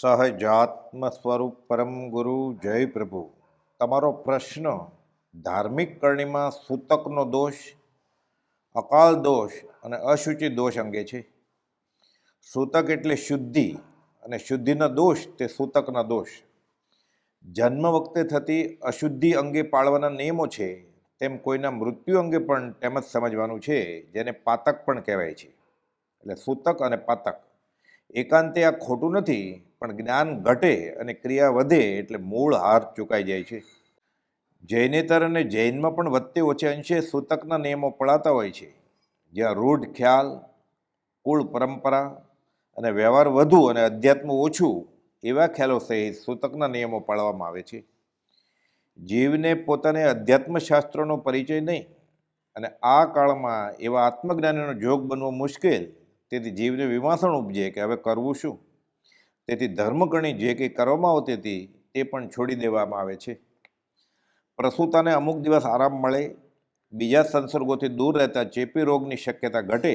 સહજાત્મ સ્વરૂપ પરમ ગુરુ જય પ્રભુ. તમારો પ્રશ્ન ધાર્મિક કરણીમાં સૂતકનો દોષ, અકાલ દોષ અને અશુચિ દોષ અંગે છે. સૂતક એટલે શુદ્ધિ અને શુદ્ધિના દોષ તે સૂતકના દોષ. જન્મ વખતે થતી અશુદ્ધિ અંગે પાળવાના નિયમો છે, તેમ કોઈના મૃત્યુ અંગે પણ તેમ જ સમજવાનું છે, જેને પાતક પણ કહેવાય છે. એટલે સૂતક અને પાતક. એકાંતે આ ખોટું નથી પણ જ્ઞાન ઘટે અને ક્રિયા વધે એટલે મૂળ હાર ચૂકાઈ જાય છે. જૈનેતર અને જૈનમાં પણ વધતે ઓછે અંશે સૂતકના નિયમો પડાતા હોય છે. જ્યાં રૂઢ ખ્યાલ, કુળ પરંપરા અને વ્યવહાર વધુ અને અધ્યાત્મ ઓછું એવા ખ્યાલો સહિત સૂતકના નિયમો પાળવામાં આવે છે. જીવને પોતાને અધ્યાત્મશાસ્ત્રનો પરિચય નહીં અને આ કાળમાં એવા આત્મજ્ઞાનીનો જોગ બનવો મુશ્કેલ, તેથી જીવને વિમાસણ ઉપજે કે હવે કરવું શું? તેથી ધર્મગણી જે કંઈ કરવામાં આવતી હતી તે પણ છોડી દેવામાં આવે છે. પ્રસૂતાને અમુક દિવસ આરામ મળે, બીજા સંસર્ગોથી દૂર રહેતા ચેપી રોગની શક્યતા ઘટે,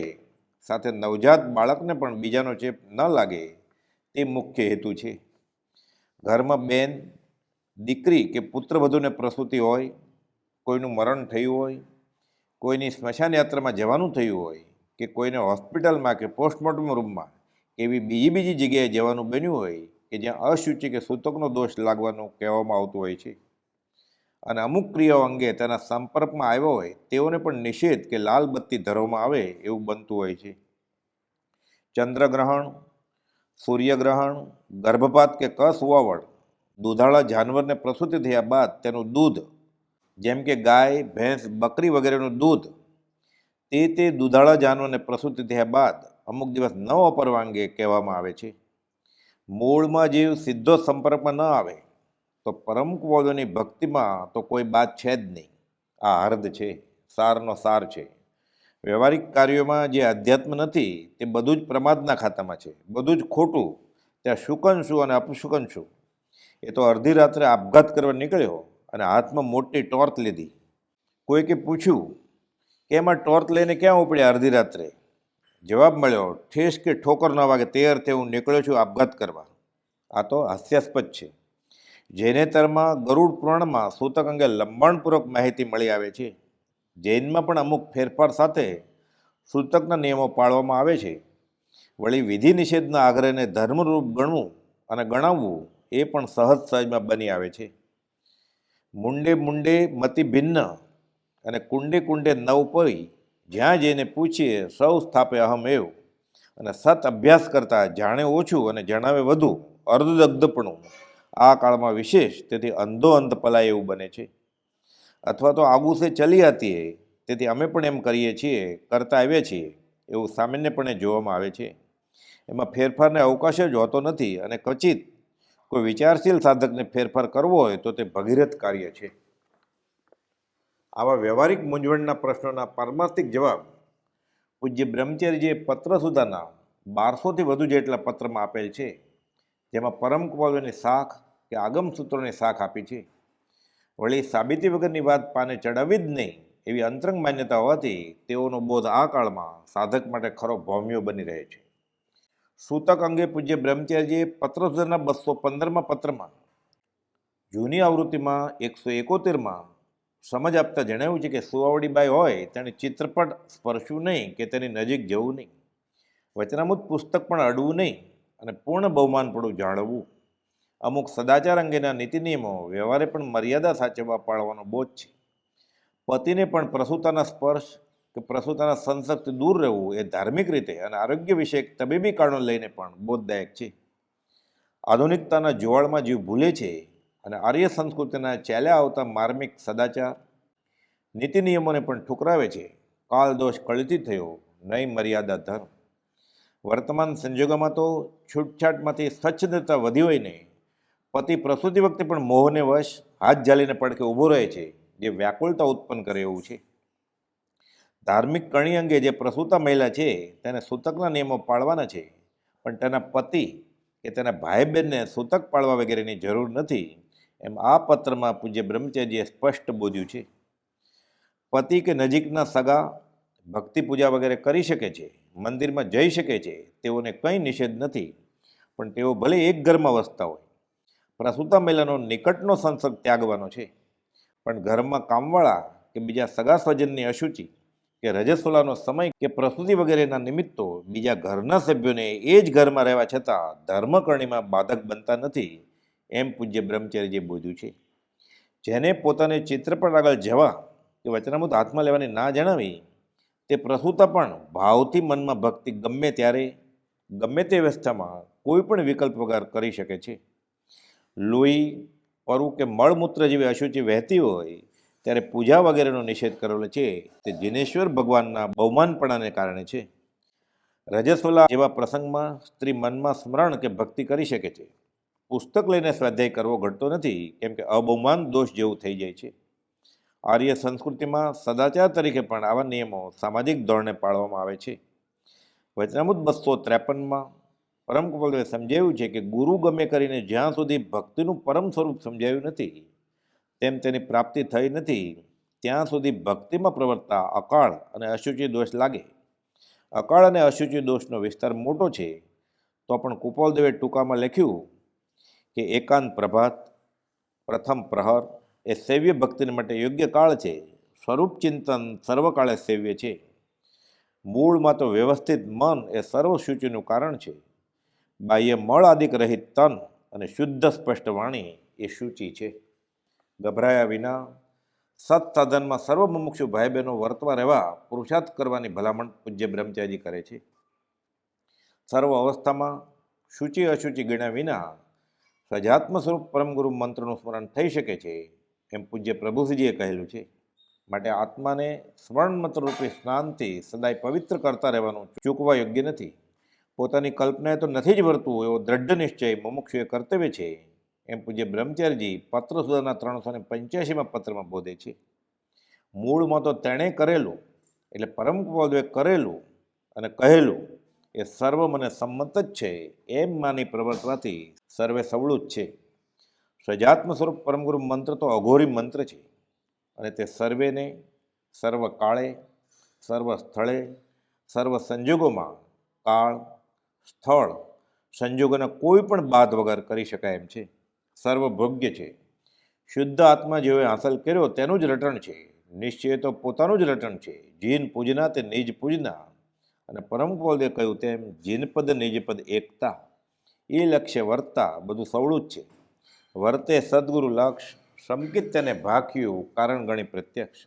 સાથે નવજાત બાળકને પણ બીજાનો ચેપ ન લાગે તે મુખ્ય હેતુ છે. ઘરમાં બેન, દીકરી કે પુત્રવધૂને પ્રસૂતિ હોય, કોઈનું મરણ થયું હોય, કોઈની સ્મશાન યાત્રામાં જવાનું થયું હોય કે કોઈને હોસ્પિટલમાં કે પોસ્ટમોર્ટમ રૂમમાં એવી બીજી બીજી જગ્યાએ જવાનું બન્યું હોય કે જ્યાં અશુચિ કે સૂતકનો દોષ લાગવાનું કહેવામાં આવતું હોય છે. અને અમુક ક્રિયાઓ અંગે તેના સંપર્કમાં આવ્યો હોય, તેઓને પણ નિષેધ કે લાલ બત્તી ધરવામાં આવે એવું બનતું હોય છે. ચંદ્રગ્રહણ, સૂર્યગ્રહણ, ગર્ભપાત કે કસ હોવાવડ દૂધાળા જાનવરને પ્રસૂતિ થયા બાદ તેનું દૂધ, જેમ કે ગાય, ભેંસ, બકરી વગેરેનું દૂધ, તે તે દૂધાળા જાનવરને પ્રસૂતિ થયા બાદ અમુક દિવસ ન વાપરવા અંગે કહેવામાં આવે છે. મૂળમાં જીવ સીધો સંપર્કમાં ન આવે, તો પરમ કુવળોની ભક્તિમાં તો કોઈ બાત છે જ નહીં. આ હર્દ છે, સારનો સાર છે. વ્યવહારિક કાર્યોમાં જે અધ્યાત્મ નથી, તે બધું જ પ્રમાદના ખાતામાં છે. બધું જ ખોટું. ત્યાં શુકન શું અને અપશુકન શું એ તો અડધી રાત્રે આપઘાત કરવા નીકળ્યો અને હાથમાં મોટી ટોર્ચ લીધી. કોઈકે પૂછ્યું કે એમાં ટોર્ચ લઈને ક્યાં ઉપડ્યા અડધી રાત્રે? જવાબ મળ્યો, ઠેસ કે ઠોકર ન વાગે તે અર્થે હું નીકળ્યો છું આપઘાત કરવા. આ તો હાસ્યાસ્પદ છે. જૈનેતરમાં ગરુડ પુરાણમાં સૂતક અંગે લંબાણપૂર્વક માહિતી મળી આવે છે. જૈનમાં પણ અમુક ફેરફાર સાથે સૂતકના નિયમો પાળવામાં આવે છે. વળી વિધિ નિષેધના આગ્રહને ધર્મરૂપ ગણવું અને ગણાવવું એ પણ સહજ સહજમાં બની આવે છે. મુંડે મુંડે મતિ ભિન્ન અને કુંડે કુંડે નવ પરી જ્યાં જઈને પૂછીએ, સૌ સ્થાપે અહમ એવ? અને સત અભ્યાસ કરતાં જાણે ઓછું અને જણાવે વધુ, અર્ધદગ્ધપણું. આ કાળમાં વિશેષ, તેથી અંધો અંધ પલાય એવું બને છે. અથવા તો આગુ સે ચલી આતી તેથી અમે પણ એમ કરીએ છીએ, કરતા આવ્યા છીએ. એવું સામાન્યપણે જોવામાં આવે છે. એમાં ફેરફારને અવકાશ જ હોતો નથી અને ક્વચિત, કોઈ વિચારશીલ સાધકને ફેરફાર કરવો હોય તો તે ભગીરથ કાર્ય છે. આવા વ્યવહારિક મૂંઝવણના પ્રશ્નોના પારમાર્થિક જવાબ પૂજ્ય બ્રહ્મચર્યજીએ પત્ર સુધાના બારસોથી વધુ જેટલા પત્રમાં આપેલ છે. જેમાં પરમ કુમારોની શાખ કે આગમ સૂત્રોની શાખ આપી છે. વળી સાબિતી વગરની વાત પાને ચડાવી જ નહીં એવી અંતરંગ માન્યતા હોવાથી તેઓનો બોધ આ કાળમાં સાધક માટે ખરો ભૌમ્યો બની રહે છે. સૂતક અંગે પૂજ્ય બ્રહ્મચાર્યજીએ પત્ર સુધારના બસો પંદરમાં પત્રમાં જૂની આવૃત્તિમાં એકસો એકોતેરમાં સમજ આપતા જણાવ્યું છે કે સુવાવડીબાઈ હોય, તેણે ચિત્રપટ સ્પર્શવું નહીં કે તેની નજીક જવું નહીં. વચનામૃત પુસ્તક પણ અડવું નહીં અને પૂર્ણ બહુમાનપણું જાળવવું. અમુક સદાચાર અંગેના નીતિ નિયમો વ્યવહારે પણ મર્યાદા સાચવવા પાળવાનો બોધ છે. પતિને પણ પ્રસૂતાના સ્પર્શ કે પ્રસૂતાના સંસર્ગથી દૂર રહેવું એ ધાર્મિક રીતે અને આરોગ્ય વિષયક તબીબી કારણો લઈને પણ બોધદાયક છે. આધુનિકતાના જુવાળમાં જીવ ભૂલે છે અને આર્ય સંસ્કૃતિના ચેલા આવતા માર્મિક સદાચાર, નીતિ નિયમોને પણ ઠુકરાવે છે. કાળ દોષ કળીથી થયો નહીં મર્યાદા ધર્મ. વર્તમાન સંજોગોમાં તો છૂટછાટમાંથી સ્વચ્છતા વધી હોય નહીં. પતિ પ્રસૂતિ વખતે પણ મોહને વશ, હાથ જાલીને પડકે ઊભો રહે છે, જે વ્યાકુળતા ઉત્પન્ન કરે એવું છે. ધાર્મિક કણી અંગે જે પ્રસૂતા મહિલા છે, તેને સૂતકના નિયમો પાળવાના છે. પણ તેના પતિ કે તેના ભાઈ બહેનને સૂતક પાળવા વગેરેની જરૂર નથી. એમ આ પત્રમાં પૂજ્ય બ્રહ્મચર્યજીએ સ્પષ્ટ બોધ્યું છે, પતિ કે નજીકના સગા ભક્તિ પૂજા વગેરે કરી શકે છે, મંદિરમાં જઈ શકે છે, તેઓને કંઈ નિષેધ નથી, પણ તેઓ ભલે એક ઘરમાં વસતા હોય, પ્રસૂતા મહિલાનો નિકટનો સંસર્ગ ત્યાગવાનો છે. પણ ઘરમાં કામવાળા કે બીજા સગા સ્વજનની અશુચિ કે રજસ્વલાનો સમય કે પ્રસૂતિ વગેરેના નિમિત્તો બીજા ઘરના સભ્યોને એ જ ઘરમાં રહેવા છતાં ધર્મકરણીમાં બાધક બનતા નથી. એમ પૂજ્ય બ્રહ્મચર્યજીએ બોધ્યું છે. જેને પોતાને ચિત્રપટ આગળ જવા કે વચનામૃત હાથમાં લેવાની ના જણાવી, તે પ્રસૂતા પણ ભાવથી મનમાં ભક્તિ ગમે ત્યારે, ગમે તે વ્યવસ્થામાં કોઈ પણ વિકલ્પ વગર કરી શકે છે. લોહી, પરુ કે મળમૂત્ર જેવી અશુચિ વહેતી હોય, ત્યારે પૂજા વગેરેનો નિષેધ કરેલો છે, તે જિનેશ્વર ભગવાનના બહુમાનપણાને કારણે છે. રજસ્વલા જેવા પ્રસંગમાં સ્ત્રી મનમાં સ્મરણ કે ભક્તિ કરી શકે છે. પુસ્તક લઈને સ્વાધ્યાય કરવો ઘટતો નથી, કેમ કે અબહુમાન દોષ જેવું થઈ જાય છે. આર્ય સંસ્કૃતિમાં સદાચાર તરીકે પણ આવા નિયમો સામાજિક ધોરણે પાળવામાં આવે છે. વચનામૃત બસો ત્રેપનમાં પરમ કૃપાલુએ સમજાવ્યું છે કે ગુરુ ગમે કરીને જ્યાં સુધી ભક્તિનું પરમ સ્વરૂપ સમજાયું નથી, તેમ તેની પ્રાપ્તિ થઈ નથી, ત્યાં સુધી ભક્તિમાં પ્રવર્તતા અકાળ અને અશુચિ દોષ લાગે. અકાળ અને અશુચિ દોષનો વિસ્તાર મોટો છે, તો પણ કુપોલદેવે ટૂંકામાં લખ્યું કે એકાંત પ્રભાત, પ્રથમ પ્રહર એ સેવ્ય ભક્તિને માટે યોગ્ય કાળ છે. સ્વરૂપ ચિંતન સર્વકાળે સેવ્ય છે. મૂળમાં તો વ્યવસ્થિત મન એ સર્વસૂચિનું કારણ છે. બાહ્ય મળ આદિક રહિત તન અને શુદ્ધ સ્પષ્ટ વાણી એ સૂચિ છે. ગભરાયા વિના સત્સાધનમાં સર્વ મુમુક્ષુ ભાઈ બહેનો વર્તવા રહેવા પુરુષાર્થ કરવાની ભલામણ પૂજ્ય બ્રહ્મચારી કરે છે. સર્વ અવસ્થામાં સૂચિ અશુચિ ગણ્યા વિના સજાત્મ સ્વરૂપ પરમગુરુ મંત્રનું સ્મરણ થઈ શકે છે, એમ પૂજ્ય પ્રભુજીએ કહેલું છે. માટે આત્માને સ્મરણ મંત્ર રૂપી સ્નાનથી સદાય પવિત્ર કરતા રહેવાનું ચૂકવા યોગ્ય નથી. પોતાની કલ્પનાએ તો નથી જ વર્તું એવો દ્રઢ નિશ્ચય મુમુક્ષુએ કર્તવ્ય છે, એમ પૂજ્ય બ્રહ્મચારીજી પત્ર સુધારના ત્રણસો ને પંચ્યાસીમાં પત્રમાં બોધે છે. મૂળમાં તો તેણે કરેલું, એટલે પરમ કરેલું અને કહેલું એ સર્વ મને સંમત જ છે. એમ માની પ્રવર્તવાથી સર્વે સવળું જ છે. સજાત્મ સ્વરૂપ પરમગુરુ મંત્ર તો અઘોરી મંત્ર છે. અને તે સર્વેને સર્વ કાળે, સર્વ સ્થળે, સર્વ સંજોગોમાં કાળ, સ્થળ, સંજોગોના કોઈ પણ બાદ વગર કરી શકાય એમ છે. સર્વભોગ્ય છે. શુદ્ધ આત્મા જેઓએ હાંસલ કર્યો તેનું જ રટણ છે. નિશ્ચય તો પોતાનું જ રટણ છે. જીન પૂજના તે નિજ પૂજના અને પરમ પદે કહ્યું તેમ, જીનપદ, નિજપદ, એકતા, એ લક્ષ્ય વર્તા, બધું સવળું જ છે. વર્તે સદગુરુ લક્ષ સંકિત તેને ભાખ્યું કારણ ગણી પ્રત્યક્ષ.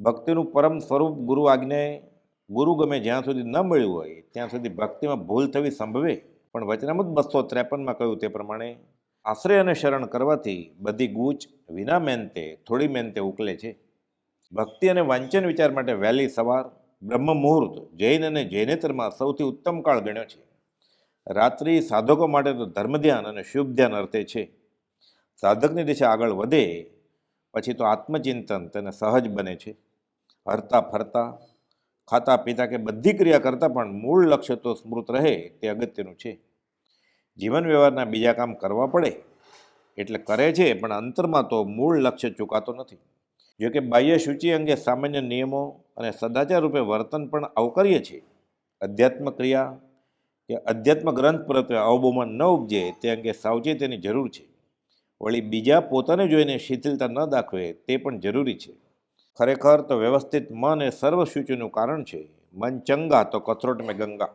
ભક્તિનું પરમ સ્વરૂપ ગુરુ આજ્ઞાએ ગુરુ ગમે જ્યાં સુધી ન મળ્યું હોય, ત્યાં સુધી ભક્તિમાં ભૂલ થવી સંભવે. પણ વચનામૃત બસો ત્રેપનમાં કહ્યું તે પ્રમાણે, આશ્રય અને શરણ કરવાથી બધી ગૂંચ વિના મહેનતે થોડી મહેનતે ઉકલે છે. ભક્તિ અને વાંચન વિચાર માટે વહેલી સવાર બ્રહ્મ મુહૂર્ત જૈન અને જૈનેતરમાં સૌથી ઉત્તમ કાળ ગણ્યો છે. રાત્રિ સાધકો માટે તો ધર્મ ધ્યાન અને શુભ ધ્યાન અર્થે છે. સાધકની દિશા આગળ વધે પછી તો આત્મચિંતન તેને સહજ બને છે. હરતા ફરતા, ખાતા પીતા કે બધી ક્રિયા કરતાં પણ મૂળ લક્ષ્ય તો સ્મૃત રહે તે અગત્યનું છે. જીવન વ્યવહારના બીજા કામ કરવા પડે એટલે કરે છે પણ અંતરમાં તો મૂળ લક્ષ્ય ચૂકાતો નથી. જોકે બાહ્ય સૂચિ અંગે સામાન્ય નિયમો અને સદાચાર રૂપે વર્તન પણ આવકાર્ય છે અધ્યાત્મ ક્રિયા કે અધ્યાત્મ ગ્રંથ પ્રત્યે અવબોમાં ન ઉપજે તે અંગે સાવચેતીની જરૂર છે. વળી બીજા પોતાને જોઈને શિથિલતા ન દાખવે તે પણ જરૂરી છે. ખરેખર તો વ્યવસ્થિત મન એ સર્વસૂચિનું કારણ છે. મન ચંગા તો કથરોટ મેં ગંગા.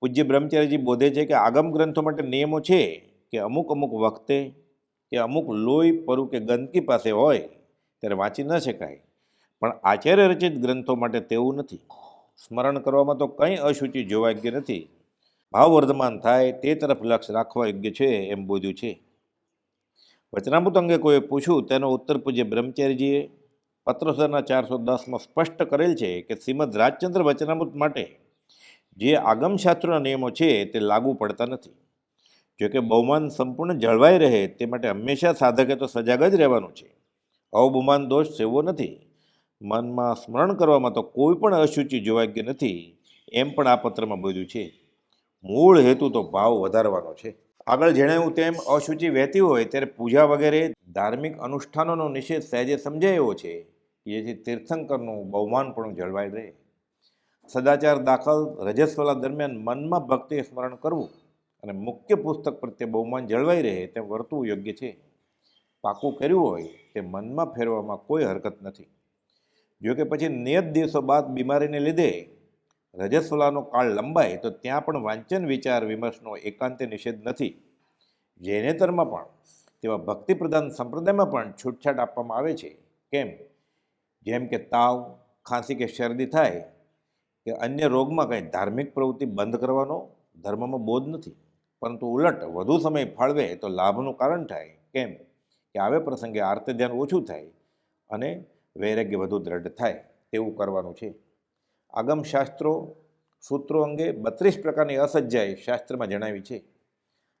પૂજ્ય બ્રહ્મચારીજી બોધે છે કે આગમ ગ્રંથો માટે નિયમો છે કે અમુક અમુક વખતે કે અમુક લોહી પરુ કે ગંદકી પાસે હોય, ત્યારે વાંચી ન શકાય. પણ આચાર્ય રચિત ગ્રંથો માટે તેવું નથી. સ્મરણ કરવામાં તો કંઈ અશુચિ જોવા યોગ્ય નથી. ભાવ વર્ધમાન થાય, તે તરફ લક્ષ રાખવા યોગ્ય છે એમ બોધ્યું છે. વચનામૃત અંગે કોઈએ પૂછ્યું, તેનો ઉત્તર પૂજ્ય બ્રહ્મચારીજીએ પત્રસરના ચારસો દસમાં સ્પષ્ટ કરેલ છે કે શ્રીમદ રાજચંદ્ર વચનામૃત માટે જે આગમશાસ્ત્રના નિયમો છે તે લાગુ પડતા નથી. જોકે બહુમાન સંપૂર્ણ જળવાઈ રહે તે માટે હંમેશા સાધકે તો સજાગ જ રહેવાનું છે. અવબહુમાન દોષ સેવો નથી. મનમાં સ્મરણ કરવામાં તો કોઈ પણ અશુચિ જોવાગ્ય નથી, એમ પણ આ પત્રમાં બધું છે. મૂળ હેતુ તો ભાવ વધારવાનો છે. આગળ જણાવ્યું તેમ, અશુચિ વહેતી હોય ત્યારે પૂજા વગેરે ધાર્મિક અનુષ્ઠાનોનો નિષેધ સહેજે સમજાય એવો છે જેથી તીર્થંકરનું બહુમાન પણ જળવાઈ રહે. સદાચાર દાખલ રજસ્વલા દરમિયાન મનમાં ભક્તિ સ્મરણ કરવું અને મુખ્ય પુસ્તક પ્રત્યે બહુમાન જળવાઈ રહે તેમ વર્તવું યોગ્ય છે. પાકું કર્યું હોય તે મનમાં ફેરવામાં કોઈ હરકત નથી. જો કે પછી નિયત દિવસો બાદ બીમારીને લીધે રજસ્વલાનો કાળ લંબાય, તો ત્યાં પણ વાંચન, વિચાર, વિમર્શનો એકાંતે નિષેધ નથી. જૈનેતરમાં પણ તેવા ભક્તિપ્રધાન સંપ્રદાયમાં પણ છૂટછાટ આપવામાં આવે છે. કેમ? જેમ કે તાવ, ખાંસી કે શરદી થાય, કે અન્ય રોગમાં કંઈ ધાર્મિક પ્રવૃત્તિ બંધ કરવાનો ધર્મમાં બોધ નથી. પરંતુ ઉલટ વધુ સમય ફાળવે તો લાભનું કારણ થાય. કેમ? કે આવે પ્રસંગે આર્ત ધ્યાન ઓછું થાય અને વૈરાગ્ય વધુ દ્રઢ થાય તેવું કરવાનું છે. આગમ શાસ્ત્રો, સૂત્રો અંગે બત્રીસ પ્રકારની અસજ્જાઈ શાસ્ત્રમાં જણાવી છે.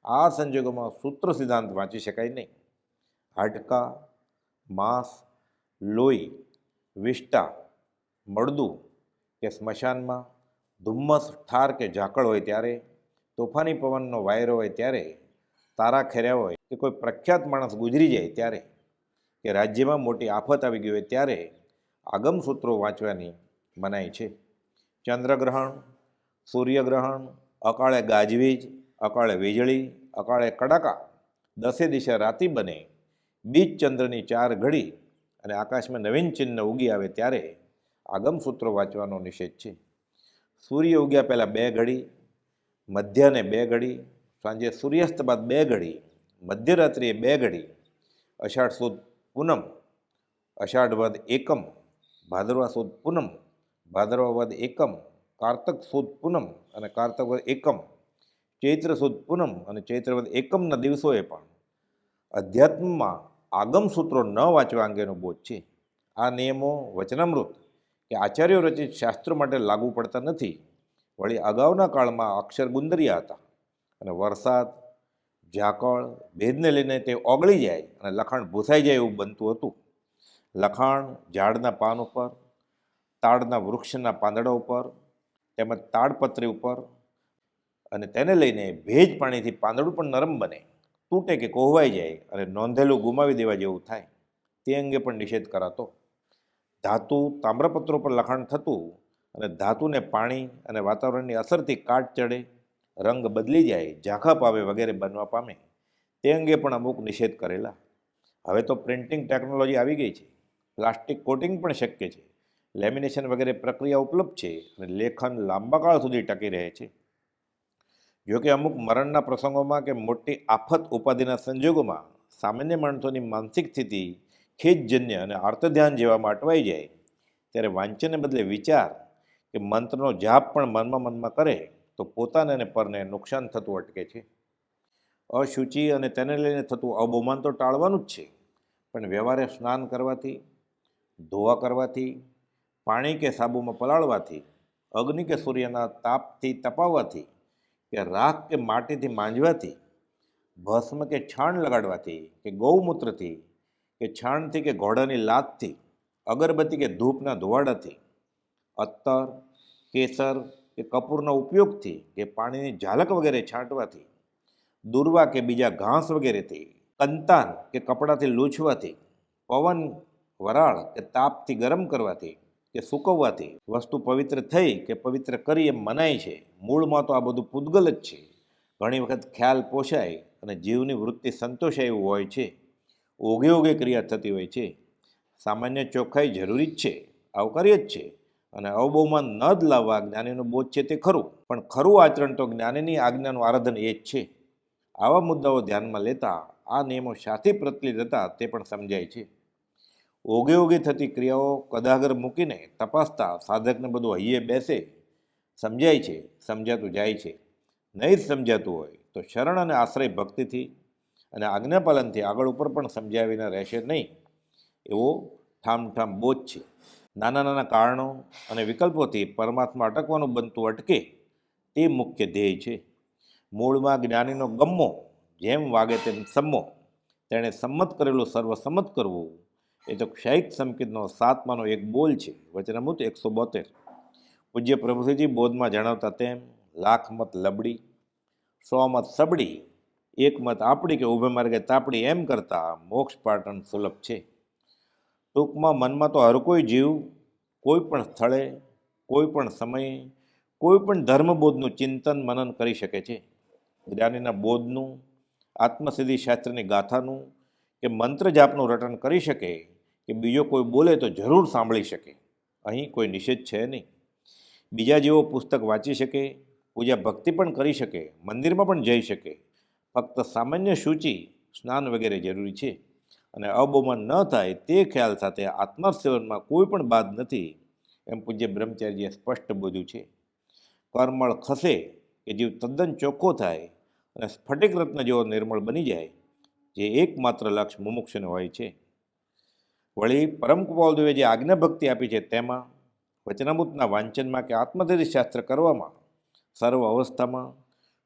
આ સંજોગોમાં સૂત્ર સિદ્ધાંત વાંચી શકાય નહીં. હાડકા, માંસ, લોહી વિષ્ટા મળદું કે સ્મશાનમાં, ધુમ્મસ, ઠાર કે ઝાકળ હોય ત્યારે, તોફાની પવનનો વાયરો હોય ત્યારે, તારા ખેર્યા હોય કે કોઈ પ્રખ્યાત માણસ ગુજરી જાય ત્યારે કે રાજ્યમાં મોટી આફત આવી ગઈ હોય ત્યારે આગમ સૂત્રો વાંચવાની મનાઈ છે. ચંદ્રગ્રહણ સૂર્યગ્રહણ અકાળે ગાજવીજ, અકાળે વીજળી, અકાળે કડાકા દસે દિશા રાતી બને, બીજ ચંદ્રની ચાર ઘડી અને આકાશમાં નવીન ચિહ્ન ઉગી આવે ત્યારે આગમ સૂત્રો વાંચવાનો નિષેધ છે. સૂર્ય ઉગ્યા પહેલાં બે ઘડી, મધ્યાહને બે ઘડી, સાંજે સૂર્યાસ્ત બાદ બે ઘડી, મધ્યરાત્રિએ બે ઘડી, અષાઢ સુદ પૂનમ અષાઢ વદ એકમ, ભાદરવા સુદ પૂનમ ભાદરવા વદ એકમ, કારતક સુદ પૂનમ અને કારતક વદ એકમ, ચૈત્ર સુદ પૂનમ અને ચૈત્રવદ એકમના દિવસોએ પણ અધ્યાત્મમાં આગમ સૂત્રો ન વાંચવા અંગેનો બોધ છે. આ નિયમો વચનામૃત કે આચાર્યો રચિત શાસ્ત્રો માટે લાગુ પડતા નથી. વળી અગાઉના કાળમાં અક્ષર ગુંદરિયા હતા અને વરસાદ ઝાકળ, ભેદને લઈને તે ઓગળી જાય અને લખાણ ભૂસાઈ જાય એવું બનતું હતું. લખાણ ઝાડના પાન ઉપર, તાડના વૃક્ષના પાંદડા ઉપર, તેમજ તાડપત્રી ઉપર અને તેને લઈને ભેજ પાણીથી પાંદડું પણ નરમ બને. તૂટે કે કોહવાઈ જાય અને નોંધેલું ગુમાવી દેવા જેવું થાય. તે અંગે પણ નિષેધ કરાતો. ધાતુ તામ્રપત્રો પર લખાણ થતું અને ધાતુને પાણી અને વાતાવરણની અસરથી કાટ ચડે રંગ બદલી જાય, ઝાંખા પાવે વગેરે બનવા પામે, તે અંગે પણ અમુક નિષેધ કરેલા. હવે તો પ્રિન્ટિંગ ટેકનોલોજી આવી ગઈ છે. પ્લાસ્ટિક કોટિંગ પણ શક્ય છે. લેમિનેશન વગેરે પ્રક્રિયા ઉપલબ્ધ છે અને લેખન લાંબા કાળ સુધી ટકી રહે છે. જો કે અમુક મરણના પ્રસંગોમાં કે મોટી આફત ઉપાધિના સંજોગોમાં સામાન્ય માણસોની માનસિક સ્થિતિ ખેદજન્ય અને આર્તધ્યાન જેવામાં અટવાઈ જાય. ત્યારે વાંચનને બદલે વિચાર કે મંત્રનો જાપ પણ મનમાં મનમાં કરે તો પોતાને અને પરને નુકસાન થતું અટકે છે. અશુચિ અને તેને લઈને થતું અબહુમાન તો ટાળવાનું જ છે. પણ વ્યવહારે સ્નાન કરવાથી, ધોવા કરવાથી, પાણી કે સાબુમાં પલાળવાથી, અગ્નિ કે સૂર્યના તાપથી તપાવવાથી, કે રાખ કે માટીથી માંજવાથી, ભસ્મ કે છાણ લગાડવાથી, કે ગૌમૂત્રથી, કે છાણથી કે ઘોડાની લાતથી, અગરબત્તી કે ધૂપના ધુવાડાથી, અત્તર, કેસર કે કપૂરના ઉપયોગથી કે પાણીની ઝાલક વગેરે છાંટવાથી, દુર્વા કે બીજા ઘાસ વગેરેથી કંતાન કે કપડાથી લૂછવાથી, પવન વરાળ કે તાપથી ગરમ કરવાથી, કે સૂકવવાથી વસ્તુ પવિત્ર થઈ કે પવિત્ર કરી એમ મનાય છે. મૂળમાં તો આ બધું પૂદગલ જ છે. ઘણી વખત ખ્યાલ પોષાય અને જીવની વૃત્તિ સંતોષાય એવું હોય છે. ઓગે ઓગે ક્રિયા થતી હોય છે. સામાન્ય ચોખ્ખાઈ જરૂરી જ છે. આવકાર્ય જ છે. અને અવબહુમાન ન જ લાવવા જ્ઞાનીનો બોધ છે તે ખરું. પણ ખરું આચરણ તો જ્ઞાનીની આજ્ઞાનું આરાધન એ જ છે. આવા મુદ્દાઓ ધ્યાનમાં લેતા આ નિયમો શાથી પ્રચલિત હતા તે પણ સમજાય છે. ઓગે ઓગે થતી ક્રિયાઓ કદાગર મૂકીને તપાસતા સાધકને બધું હૈયે બેસે સમજાય છે, સમજાતું જાય છે. નહીં જ સમજાતું હોય તો શરણ અને આશ્રય ભક્તિથી અને આજ્ઞાપાલનથી આગળ ઉપર પણ સમજાવીને રહેશે નહીં. એવો ઠામઠામ બોધ છે. નાના નાના કારણો અને વિકલ્પોથી પરમાત્મા અટકવાનું બનતું અટકે તે મુખ્ય ધ્યેય છે. મૂળમાં જ્ઞાનીનો ગમ્મો જેમ વાગે તેમ સમ્મો તેણે સંમત કરેલું સર્વસંમત કરવું એ તો ક્ષયિક સંકેતનો સાતમાનો એક બોલ છે. વચનામૃત એકસો બોતેર. પૂજ્ય પ્રભુજી બોધમાં જણાવતા તેમ, લાખ મત લબડી, સો મત સબડી, એક મત આપડી કે ઊભે માર્ગે તાપડી એમ કરતાં મોક્ષ પાટણ સુલભ છે. ટૂંકમાં મનમાં તો હર કોઈ જીવ, કોઈ પણ સ્થળે, કોઈ પણ સમયે, કોઈ પણ ધર્મબોધનું ચિંતન મનન કરી શકે છે. જ્ઞાનીના બોધનું, આત્મસિદ્ધિ શાસ્ત્રની ગાથાનું, કે મંત્ર જાપનું રટન કરી શકે, કે બીજો કોઈ બોલે તો જરૂર સાંભળી શકે. અહીં કોઈ નિષેધ છે નહીં. બીજા જેવો પુસ્તક વાંચી શકે, પૂજા ભક્તિ પણ કરી શકે, મંદિરમાં પણ જઈ શકે. ફક્ત સામાન્ય સૂચિ, સ્નાન વગેરે જરૂરી છે. અને અબોમાં ન થાય તે ખ્યાલ સાથે આત્મા સેવનમાં કોઈ પણ બાદ નથી એમ પૂજ્ય બ્રહ્મચારીએ સ્પષ્ટ બોધ્યું છે. કર્મળ ખસે કે જીવ તદ્દન ચોખ્ખો થાય અને સ્ફટિક રત્ન જેવો નિર્મળ બની જાય, જે એકમાત્ર લક્ષ્ય મુમુક્ષને હોય છે. વળી પરમ કુપાલદેવે જે આજ્ઞા ભક્તિ આપી છે તેમાં વચનામૃતના વાંચનમાં કે આત્મધરી શાસ્ત્ર કરવામાં, સર્વ અવસ્થામાં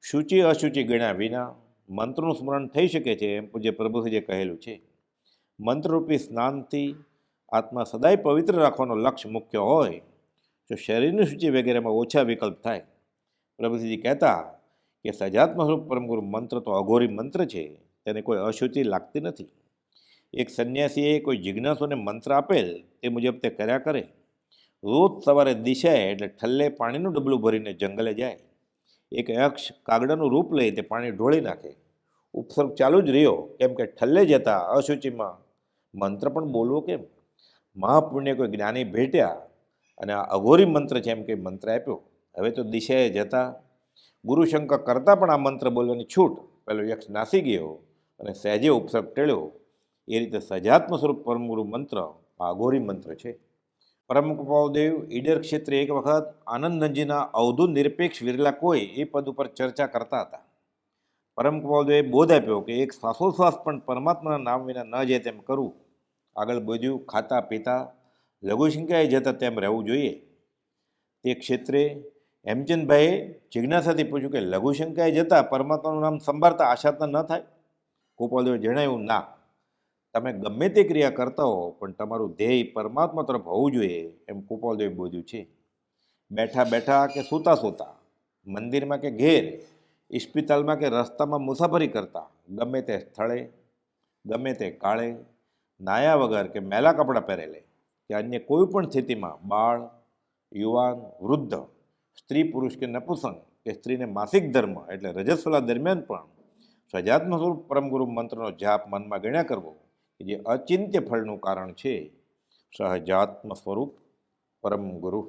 શુચિ અશુચિ ગણ્યા વિના મંત્રનું સ્મરણ થઈ શકે છે એમ પૂજ્ય પ્રભુજીએ કહેલું છે. મંત્રરૂપી સ્નાનથી આત્મા સદાય પવિત્ર રાખવાનો લક્ષ્ય મુખ્ય હોય, તો શરીરની સૂચિ વગેરેમાં ઓછા વિકલ્પ થાય. પ્રભુજી કહેતા કે સજાત્મ સ્વરૂપ પરમગુરુ મંત્ર તો અઘોરી મંત્ર છે, તેને કોઈ અશુચિ લાગતી નથી. એક સંન્યાસીએ કોઈ જિજ્ઞાસુને મંત્ર આપેલ તે મુજબ તે કર્યા કરે. રોજ સવારે દિશાએ એટલે ઠલ્લે પાણીનું ડબલું ભરીને જંગલે જાય. એક યક્ષ કાગડાનું રૂપ લઈ તે પાણી ઢોળી નાખે. ઉપસર્ગ ચાલુ જ રહ્યો, કેમ કે ઠલ્લે જતા અશુચિમાં મંત્ર પણ બોલવો કેમ? મહાપુણ્ય કોઈ જ્ઞાની ભેટ્યા અને આ અઘોરી મંત્ર છે એમ કે મંત્ર આપ્યો, હવે તો દિશાએ જતા. ગુરુશંકર કરતાં પણ આ મંત્ર બોલવાની છૂટ. પેલો યક્ષ નાસી ગયો અને સહેજે ઉપસર્ગ ટેળ્યો. એ રીતે સજાત્મ સ્વરૂપ પરમગુરુ મંત્ર આ અઘોરી મંત્ર છે. પરમ કૃપાદેવ ઈડર ક્ષેત્રે એક વખત આનંદનજીના અવધૂત નિરપેક્ષ વિરલા કોઈ એ પદ ઉપર ચર્ચા કરતા હતા. પરમ કૃપાદેવે બોધ આપ્યો કે એક શ્વાસોશ્વાસ પણ પરમાત્માના નામ વિના ન જાય તેમ કરવું આગળ બધું ખાતા પીતા લઘુશંકાએ જતા તેમ રહેવું જોઈએ. તે ક્ષેત્રે હેમચંદભાઈએ જિજ્ઞાસાથી પૂછ્યું કે લઘુશંકાએ જતાં પરમાત્માનું નામ સંભાળતા આશાતા ન થાય? ગોપાલદેવે જણાવ્યું, ના. તમે ગમે તે ક્રિયા કરતા હો, પણ તમારું ધ્યેય પરમાત્મા તરફ હોવું જોઈએ. એમ ગોપાલદેવે બોધ્યું છે. બેઠા બેઠા કે સૂતા સૂતા, મંદિરમાં કે ઘેર ઇસ્પિતાલમાં કે રસ્તામાં મુસાફરી કરતા, ગમે તે સ્થળે, ગમે તે કાળે નાયા વગર કે મેલા કપડાં પહેરેલે, કે અન્ય કોઈ પણ સ્થિતિમાં બાળ, યુવાન, વૃદ્ધ, સ્ત્રી, પુરુષ કે નપુસંગ કે સ્ત્રીને માસિક ધર્મ એટલે રજસ્વલા દરમિયાન પણ સજાત્મ સ્વરૂપ પરમગુરુ મંત્રનો જાપ મનમાં ગણ્યા કરવો કે જે અચિંત્ય ફળનું કારણ છે. સહજાત્મ સ્વરૂપ પરમ ગુરુ